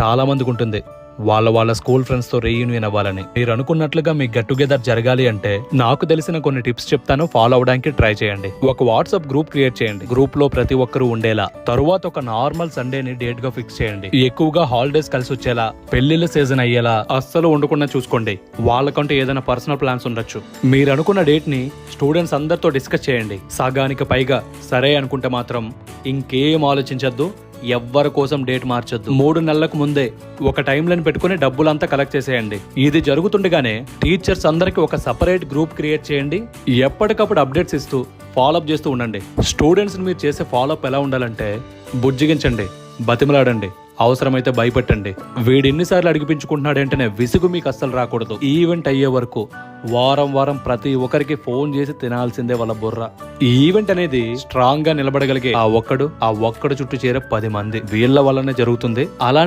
చాలామందికి ఉంటుంది వాళ్ళ వాళ్ళ స్కూల్ ఫ్రెండ్స్తో రీయూనియన్ అవ్వాలని. మీరు అనుకున్నట్లుగా మీ గెట్ టుగెదర్ జరగాలి అంటే నాకు తెలిసిన కొన్ని టిప్స్ చెప్తాను ఫాలో అవడానికి ట్రై చేయండి. ఒక వాట్సాప్ గ్రూప్ క్రియేట్ చేయండి. గ్రూప్లో ప్రతి ఒక్కరూ ఉండేలా. తరువాత ఒక నార్మల్ సండేని డేట్గా ఫిక్స్ చేయండి. ఎక్కువగా హాలిడేస్ కలిసి వచ్చేలా పెళ్ళిళ్ళ సీజన్ అయ్యేలా అస్సలు ఉండకుండా చూసుకోండి. వాళ్ళకంటూ ఏదైనా పర్సనల్ ప్లాన్స్ ఉండొచ్చు. మీరు అనుకున్న డేట్ని స్టూడెంట్స్ అందరితో డిస్కస్ చేయండి. సగానికి పైగా సరే అనుకుంటే మాత్రం ఇంకేం ఆలోచించద్దు. ఎవ్వరి కోసం డేట్ మార్చొద్దు. మూడు నెలలకు ముందే ఒక టైం లైన్ పెట్టుకుని డబ్బులంతా కలెక్ట్ చేసేయండి. ఇది జరుగుతుండగానే టీచర్స్ అందరికి ఒక సపరేట్ గ్రూప్ క్రియేట్ చేయండి. ఎప్పటికప్పుడు అప్డేట్స్ ఇస్తూ ఫాలోఅప్ చేస్తూ ఉండండి. స్టూడెంట్స్ మీరు చేసే ఫాలోఅప్ ఎలా ఉండాలంటే బుజ్జిగించండి బతిమలాడండి అవసరమైతే భయపెట్టండి. వీడు ఎన్నిసార్లు అడిగిపించుకుంటున్నాడంటేనే విసుగు మీకు అస్సలు రాకూడదు. ఈవెంట్ అయ్యే వరకు వారం వారం ప్రతి ఒక్కరికి ఫోన్ చేసి తినాల్సిందే వాళ్ళ బుర్ర. ఈ ఈవెంట్ అనేది స్ట్రాంగ్గా నిలబడగలిగే ఆ ఒక్కడు ఆ ఒక్కడు చుట్టూ చేరే పది మంది. వీళ్ళ వల్లనే జరుగుతుంది. అలాంటి